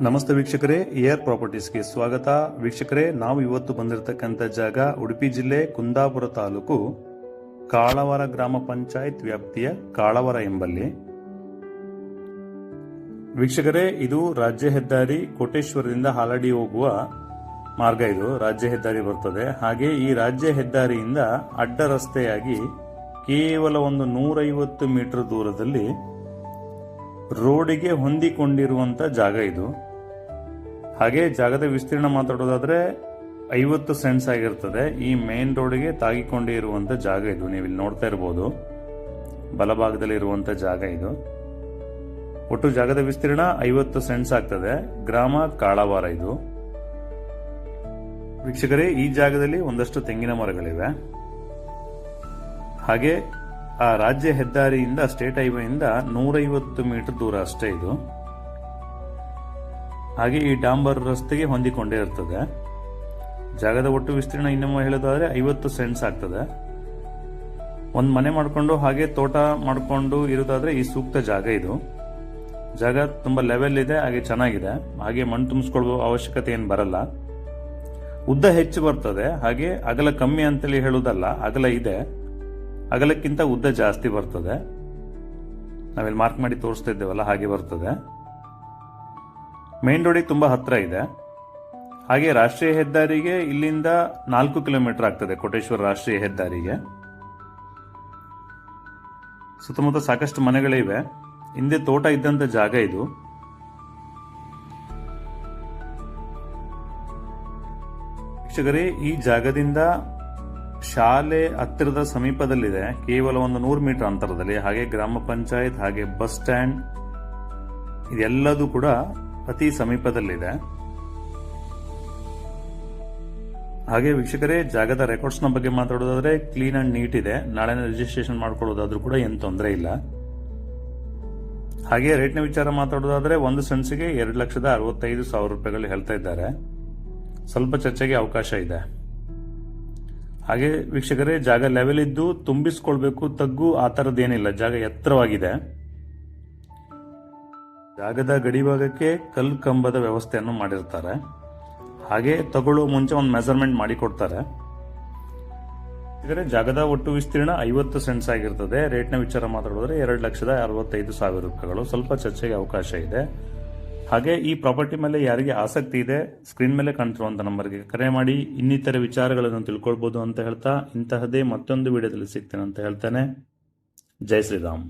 ನಮಸ್ತೆ ವೀಕ್ಷಕರೇ, ಏರ್ ಪ್ರಾಪರ್ಟೀಸ್ಗೆ ಸ್ವಾಗತ. ವೀಕ್ಷಕರೇ, ನಾವು ಇವತ್ತು ಬಂದಿರತಕ್ಕಂಥ ಜಾಗ ಉಡುಪಿ ಜಿಲ್ಲೆ ಕುಂದಾಪುರ ತಾಲೂಕು ಕಾಳವರ ಗ್ರಾಮ ಪಂಚಾಯತ್ ವ್ಯಾಪ್ತಿಯ ಕಾಳವರ ಎಂಬಲ್ಲಿ. ವೀಕ್ಷಕರೇ, ಇದು ರಾಜ್ಯ ಹೆದ್ದಾರಿ ಕೋಟೇಶ್ವರದಿಂದ ಹಾಲಡಿ ಹೋಗುವ ಮಾರ್ಗ ಇದು. ರಾಜ್ಯ ಹೆದ್ದಾರಿ ಬರ್ತದೆ. ಹಾಗೆ ಈ ರಾಜ್ಯ ಹೆದ್ದಾರಿಯಿಂದ ಅಡ್ಡ ರಸ್ತೆಯಾಗಿ ಕೇವಲ ಒಂದು ನೂರೈವತ್ತು ಮೀಟರ್ ದೂರದಲ್ಲಿ ರೋಡಿಗೆ ಹೊಂದಿಕೊಂಡಿರುವಂತ ಜಾಗ ಇದು. ಹಾಗೆ ಜಾಗದ ವಿಸ್ತೀರ್ಣ ಮಾತಾಡೋದಾದ್ರೆ ಐವತ್ತು ಸೆಂಟ್ಸ್ ಆಗಿರ್ತದೆ. ಈ ಮೇನ್ ರೋಡಿಗೆ ತಾಗಿಕೊಂಡೇ ಇರುವಂಥ ಜಾಗ ಇದು. ನೀವು ಇಲ್ಲಿ ನೋಡ್ತಾ ಇರಬಹುದು ಬಲಭಾಗದಲ್ಲಿ ಇರುವಂತ ಜಾಗ ಇದು. ಒಟ್ಟು ಜಾಗದ ವಿಸ್ತೀರ್ಣ ಐವತ್ತು ಸೆಂಟ್ಸ್ ಆಗ್ತದೆ. ಗ್ರಾಮ ಕಾಳವಾರ ಇದು. ವೀಕ್ಷಕರೇ, ಈ ಜಾಗದಲ್ಲಿ ಒಂದಷ್ಟು ತೆಂಗಿನ ಮರಗಳಿವೆ. ಹಾಗೆ ಆ ರಾಜ್ಯ ಹೆದ್ದಾರಿಯಿಂದ ಸ್ಟೇಟ್ ಹೈವೇಯಿಂದ ನೂರೈವತ್ತು ಮೀಟರ್ ದೂರ ಅಷ್ಟೇ ಇದು. ಹಾಗೆ ಈ ಡಾಂಬರ್ ರಸ್ತೆಗೆ ಹೊಂದಿಕೊಂಡೇ ಇರ್ತದೆ. ಜಾಗದ ಒಟ್ಟು ವಿಸ್ತೀರ್ಣ ಇನ್ನೊಮ್ಮೆ ಹೇಳೋದಾದ್ರೆ ಐವತ್ತು ಸೆಂಟ್ಸ್ ಆಗ್ತದೆ. ಒಂದು ಮನೆ ಮಾಡಿಕೊಂಡು ಹಾಗೆ ತೋಟ ಮಾಡಿಕೊಂಡು ಇರೋದಾದ್ರೆ ಈ ಸೂಕ್ತ ಜಾಗ ಇದು. ಜಾಗ ತುಂಬಾ ಲೆವೆಲ್ ಇದೆ, ಹಾಗೆ ಚೆನ್ನಾಗಿದೆ. ಹಾಗೆ ಮಣ್ಣು ತುಂಬಿಸ್ಕೊಳ್ಳೋ ಅವಶ್ಯಕತೆ ಏನು ಬರಲ್ಲ. ಉದ್ದ ಹೆಚ್ಚು ಬರ್ತದೆ, ಹಾಗೆ ಅಗಲ ಕಮ್ಮಿ ಅಂತೇಳಿ ಹೇಳೋದಲ್ಲ ಅಗಲ ಇದೆ. ಅಗಲಕ್ಕಿಂತ ಉದ್ದ ಜಾಸ್ತಿ ಬರ್ತದೆ. ನಾವಿಲ್ಲಿ ಮಾರ್ಕ್ ಮಾಡಿ ತೋರಿಸ್ತಾ ಇದ್ದೇವಲ್ಲ, ಹಾಗೆ ಬರ್ತದೆ. ಮೇನ್ ರೋಡಿಗೆ ತುಂಬಾ ಹತ್ತಿರ ಇದೆ. ಹಾಗೆ ರಾಷ್ಟ್ರೀಯ ಹೆದ್ದಾರಿಗೆ ಇಲ್ಲಿಂದ ನಾಲ್ಕು ಕಿಲೋಮೀಟರ್ ಆಗ್ತದೆ, ಕೋಟೇಶ್ವರ ರಾಷ್ಟ್ರೀಯ ಹೆದ್ದಾರಿಗೆ. ಸುತ್ತಮುತ್ತ ಸಾಕಷ್ಟು ಮನೆಗಳಿವೆ ಹಿಂದೆ ತೋಟ ಇದ್ದಂತ ಜಾಗ ಇದು. ವೀಕ್ಷಕರೇ, ಈ ಜಾಗದಿಂದ ಶಾಲೆ ಹತ್ತಿರದ ಸಮೀಪದಲ್ಲಿದೆ. ಕೇವಲ ಒಂದು ನೂರು ಮೀಟರ್ ಅಂತರದಲ್ಲಿ. ಹಾಗೆ ಗ್ರಾಮ ಪಂಚಾಯತ್, ಹಾಗೆ ಬಸ್ ಸ್ಟ್ಯಾಂಡ್ ಇದೆಲ್ಲದೂ ಕೂಡ ಅತಿ ಸಮೀಪದಲ್ಲಿದೆ. ಹಾಗೆ ವೀಕ್ಷಕರೇ, ಜಾಗದ ರೆಕಾರ್ಡ್ಸ್ನ ಬಗ್ಗೆ ಮಾತಾಡೋದಾದ್ರೆ ಕ್ಲೀನ್ ಅಂಡ್ ನೀಟ್ ಇದೆ. ನಾಳೆ ರಿಜಿಸ್ಟ್ರೇಷನ್ ಮಾಡ್ಕೊಳ್ಳೋದಾದ್ರೂ ಕೂಡ ಏನು ತೊಂದರೆ ಇಲ್ಲ. ಹಾಗೆ ರೇಟ್ನ ವಿಚಾರ ಮಾತಾಡೋದಾದ್ರೆ ಒಂದು ಸೆನ್ಸ್ಗೆ ಎರಡು ಲಕ್ಷದ ಅರವತ್ತೈದು ಸಾವಿರ ರೂಪಾಯಿಗಳು ಹೇಳ್ತಾ ಇದ್ದಾರೆ. ಸ್ವಲ್ಪ ಚರ್ಚೆಗೆ ಅವಕಾಶ ಇದೆ. ಹಾಗೆ ವೀಕ್ಷಕರೇ, ಜಾಗ ಲೆವೆಲ್ ಇದ್ದು ತುಂಬಿಸ್ಕೊಳ್ಬೇಕು, ತಗ್ಗು, ಆ ಥರದ್ದೇನಿಲ್ಲ ಜಾಗ ಎತ್ತರವಾಗಿದೆ. ಜಾಗದ ಗಡಿಭಾಗಕ್ಕೆ ಕಲ್ಲು ಕಂಬದ ವ್ಯವಸ್ಥೆಯನ್ನು ಮಾಡಿರ್ತಾರೆ. ಹಾಗೆ ತಗೊಳ್ಳೋ ಮುಂಚೆ ಒಂದು ಮೆಸರ್ಮೆಂಟ್ ಮಾಡಿ ಕೊಡ್ತಾರೆ ಜಾಗದ ಒಟ್ಟು ವಿಸ್ತೀರ್ಣ ಐವತ್ತು ಸೆಂಟ್ಸ್ ಆಗಿರ್ತದೆ. ರೇಟ್ನ ವಿಚಾರ ಮಾತಾಡಿದ್ರೆ ಎರಡು ಲಕ್ಷದ ಅರವತ್ತೈದು ಸಾವಿರ ರೂಪಾಯಿಗಳು. ಸ್ವಲ್ಪ ಚರ್ಚೆಗೆ ಅವಕಾಶ ಇದೆ. ಹಾಗೆ ಈ ಪ್ರಾಪರ್ಟಿ ಮೇಲೆ ಯಾರಿಗೆ ಆಸಕ್ತಿ ಇದೆ ಸ್ಕ್ರೀನ್ ಮೇಲೆ ಕಾಣ್ತಿರುವಂತ ನಂಬರ್ಗೆ ಕರೆ ಮಾಡಿ, ಇನ್ನಿತರ ವಿಚಾರಗಳನ್ನು ತಿಳ್ಕೊಳ್ಬಹುದು ಅಂತ ಹೇಳ್ತಾ ಇಂತಹದೇ ಮತ್ತೊಂದು ವಿಡಿಯೋದಲ್ಲಿ ಸಿಗ್ತೇನೆ ಅಂತ ಹೇಳ್ತಾನೆ. ಜೈ ಶ್ರೀರಾಮ್.